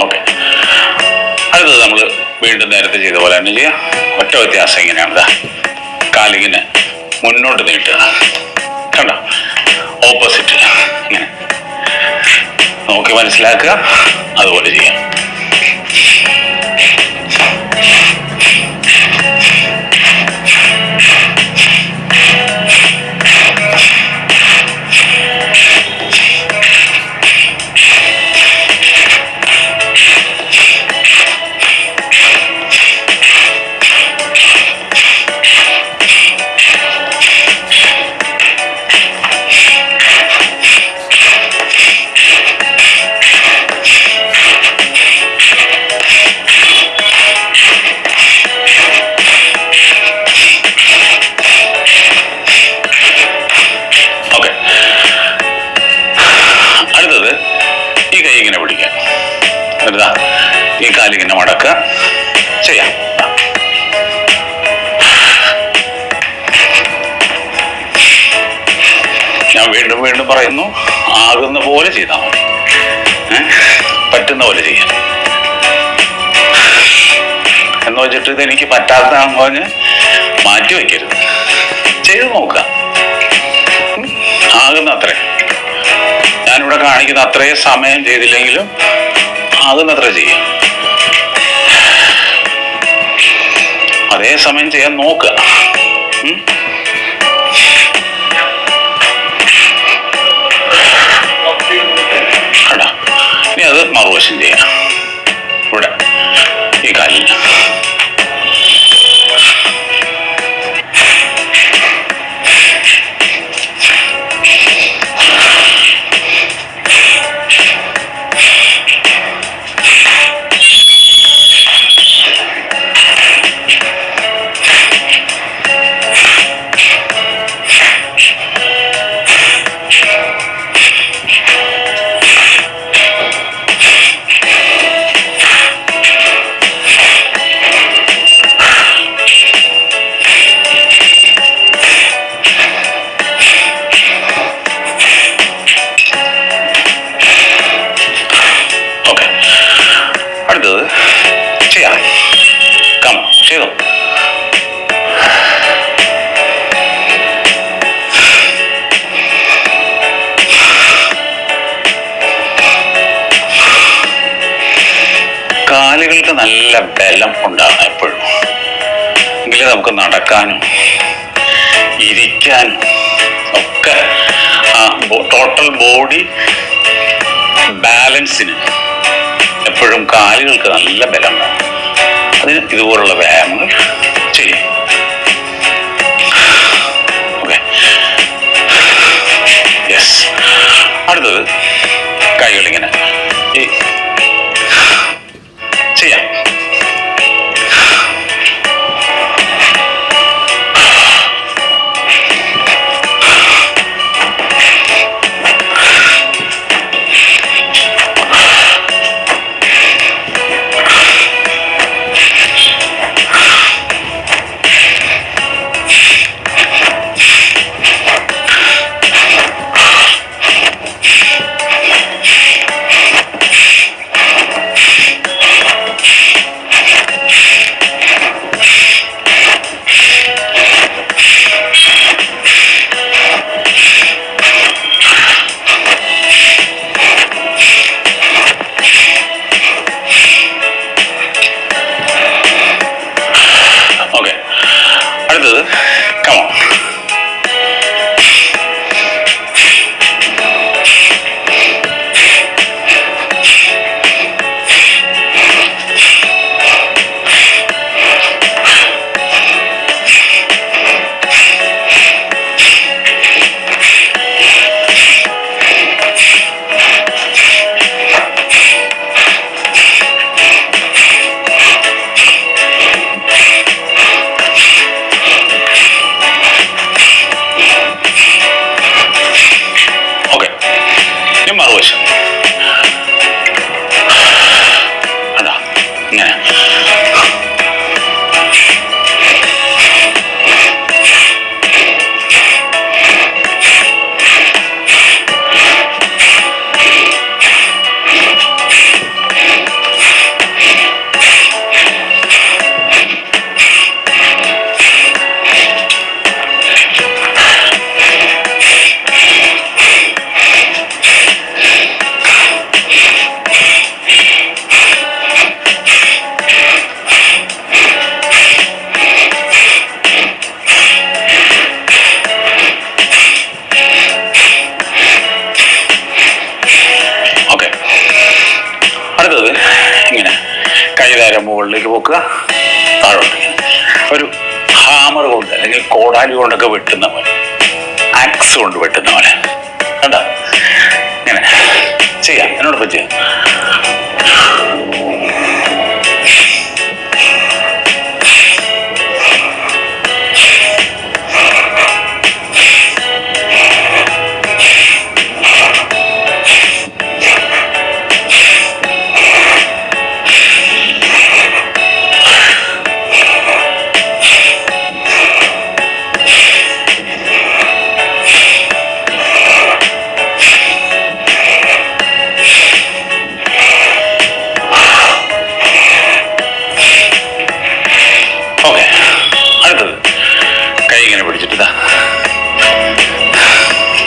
Okay. അടുത്തത് നമ്മൾ വീണ്ടും നേരത്തെ ചെയ്ത പോലെ തന്നെ ചെയ്യാം. ഒറ്റ വ്യത്യാസം ഇങ്ങനെയാണ് കാലിങ്ങനെ മുന്നോട്ട് നീട്ടുക. കണ്ടോ? ഓപ്പോസിറ്റ് ഇങ്ങനെ. നോക്കി മനസ്സിലാക്കുക. അതുപോലെ ചെയ്യാം. ആകുന്ന പോലെ ചെയ്താൽ മതി. പറ്റുന്ന പോലെ ചെയ്യാം. എന്ന് വെച്ചിട്ട് ഇത് എനിക്ക് പറ്റാത്തതാണെന്ന് പറഞ്ഞ് മാറ്റി വയ്ക്കരുത് ചെയ്ത് നോക്കുക. ആകുന്ന അത്രേ. ഞാനിവിടെ കാണിക്കുന്ന അത്രയും സമയം ചെയ്തില്ലെങ്കിലും ആകുന്നത്ര ചെയ്യാം. അതേ സമയം ചെയ്യാൻ നോക്കുക. അത് മറുവശം ചെയ്യാം ഇവിടെ. ഈ കാലിൽ. നല്ല ബലം ഉണ്ടാകണം എപ്പോഴും. എങ്കിലേ നമുക്ക് നടക്കാനും ഇരിക്കാനും ഒക്കെ ടോട്ടൽ ബോഡി ബാലൻസിന് എപ്പോഴും കാലുകൾക്ക് നല്ല ബലം വേണം. അതിന് ഇതുപോലുള്ള വ്യായാമങ്ങൾ ചെയ്യും. ഓക്കെ യെസ് അടുത്തത് കൈകളിങ്ങനെ. ഈ നേരെ മുകളിലേക്ക് പോക്കുക. താഴോട്ട്. ഒരു ഹാമർ കൊണ്ട് അല്ലെങ്കിൽ കോടാലി കൊണ്ടൊക്കെ വെട്ടുന്ന പോലെ ആക്സ് കൊണ്ട് വെട്ടുന്ന പോലെ കണ്ട? ഇങ്ങനെ. ചെയ്യാം. എന്നോടൊപ്പം ചെയ്യാം. ഓക്കെ അടുത്തത്. കൈ ഇങ്ങനെ പിടിച്ചിട്ട് ഇതാ.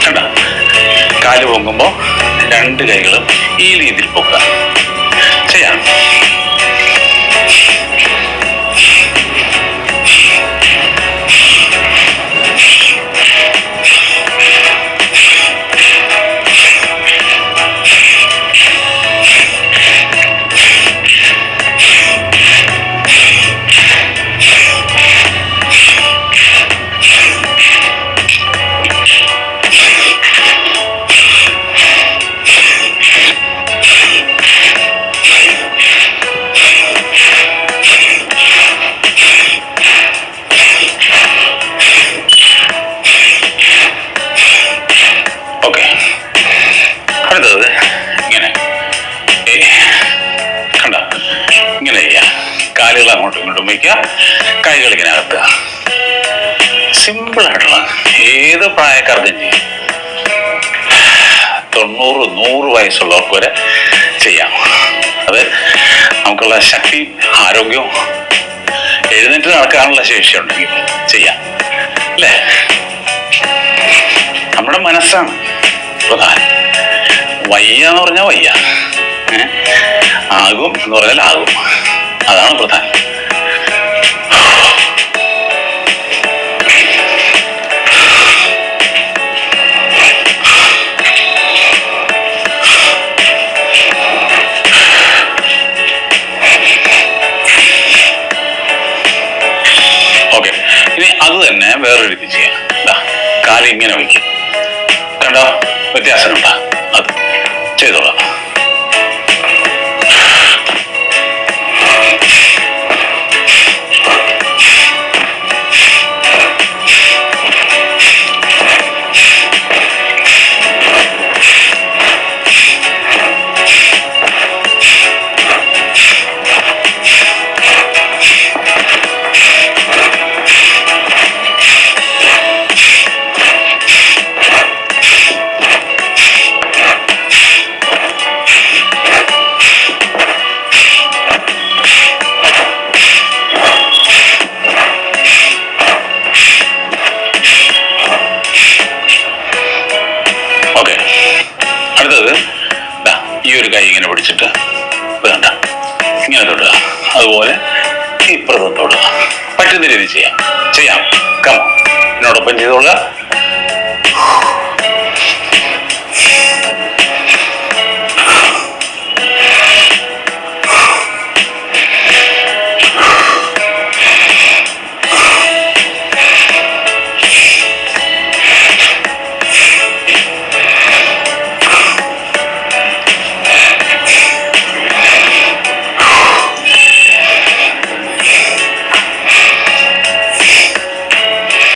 കണ്ട? കാൽ പൊങ്ങുമ്പോൾ രണ്ട് കൈകളും ഈ രീതിയിൽ പൊക്കുക. ചെയ്യാം കാലുകൾ അങ്ങോട്ടും ഇങ്ങോട്ടും വയ്ക്കുക. കൈകൾ ഇങ്ങനെ അകത്തുക. സിമ്പിൾ ആയിട്ടുള്ള ഏത് പ്രായക്കാർക്കും ചെയ്യാം. തൊണ്ണൂറ് നൂറ് വയസ്സുള്ളവർക്ക് വരെ ചെയ്യാം. അത് നമുക്കുള്ള ശക്തി ആരോഗ്യവും എഴുന്നേറ്റ് നടക്കാനുള്ള ശേഷി ഉണ്ടെങ്കിൽ ചെയ്യാം. അല്ലേ? നമ്മുടെ മനസ്സാണ് പ്രധാനം. വയ്യ എന്ന് പറഞ്ഞാൽ വയ്യ? ആകും എന്ന് പറഞ്ഞാൽ ആകും. അതാണ് പ്രധാനം. ഓക്കെ. ഇനി അത് തന്നെ വേറൊരു രീതി ചെയ്യാം. ദാ, കാൽ ഇങ്ങനെ വയ്ക്കും. കണ്ടോ? വ്യത്യാസം കണ്ടോ അത് ചെയ്തോളാം. ഇങ്ങനെ തൊടുക അതുപോലെ ഇപ്പുറത്തും തൊടുക പറ്റുന്ന രീതി ചെയ്യാം. ചെയ്യാം. കം എന്നോടൊപ്പം ചെയ്തോളുക.